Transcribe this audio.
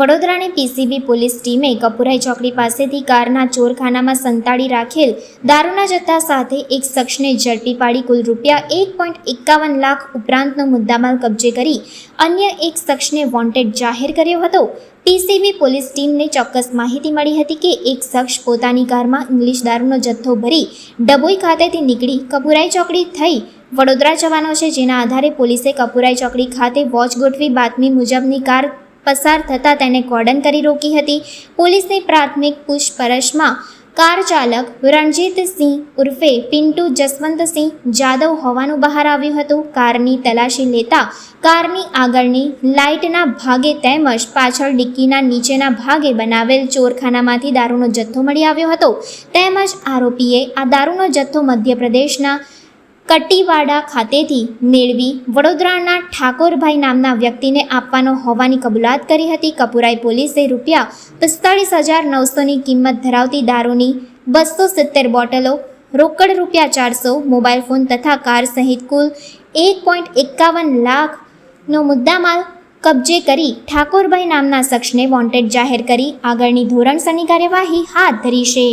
વડોદરાની PCB police ટીમે કપુરાઈ ચોકડી પાસેથી કારના ચોરખાનામાં સંતાડી રાખેલ દારૂના જથ્થા સાથે એક શખ્સને ઝડપી પાડી કુલ રૂપિયા એક પોઈન્ટ એકાવન લાખ ઉપરાંતનો મુદ્દામાલ કબજે કરી અન્ય એક શખ્સને વોન્ટેડ જાહેર કર્યો હતો. પીસીબી પોલીસ ટીમને ચોક્કસ માહિતી મળી હતી કે એક શખ્સ પોતાની કારમાં ઇંગ્લિશ દારૂનો જથ્થો ભરી ડભોઈ ખાતેથી નીકળી કપુરાઈ ચોકડી થઈ વડોદરા જવાનો છે, જેના આધારે પોલીસે કપુરાઈ ચોકડી ખાતે વોચ ગોઠવી બાતમી મુજબની કાર પસાર થતાં તેને કોર્ડન કરી રોકી હતી. પોલીસની પ્રાથમિક પૂછપરછમાં કાર ચાલક રણજીતસિંહ ઉર્ફે પિન્ટુ જસવંતસિંહ જાદવ હોવાનું બહાર આવ્યું હતું. કારની તલાશી લેતા કારની આગળની લાઇટના ભાગે તેમજ પાછળ ડિક્કીના નીચેના ભાગે બનાવેલ ચોરખાનામાંથી દારૂનો જથ્થો મળી આવ્યો હતો. તેમજ આરોપીએ આ દારૂનો જથ્થો મધ્યપ્રદેશના કટીવાડા ખાતેથી મેળવી વડોદરાના ઠાકોરભાઈ નામના વ્યક્તિને આપવાનો હોવાની કબૂલાત કરી હતી. કપુરાઈ પોલીસે રૂપિયા પિસ્તાળીસ હજાર નવસોની કિંમત ધરાવતી દારૂની બસો સિત્તેર બોટલો, રોકડ રૂપિયા ચારસો, મોબાઈલ ફોન તથા કાર સહિત કુલ એક પોઈન્ટ એકાવન લાખનો મુદ્દામાલ કબજે કરી ઠાકોરભાઈ નામના શખ્સને વોન્ટેડ જાહેર કરી. આગળની ધોરણસરની કાર્યવાહી હાથ ધરી છે.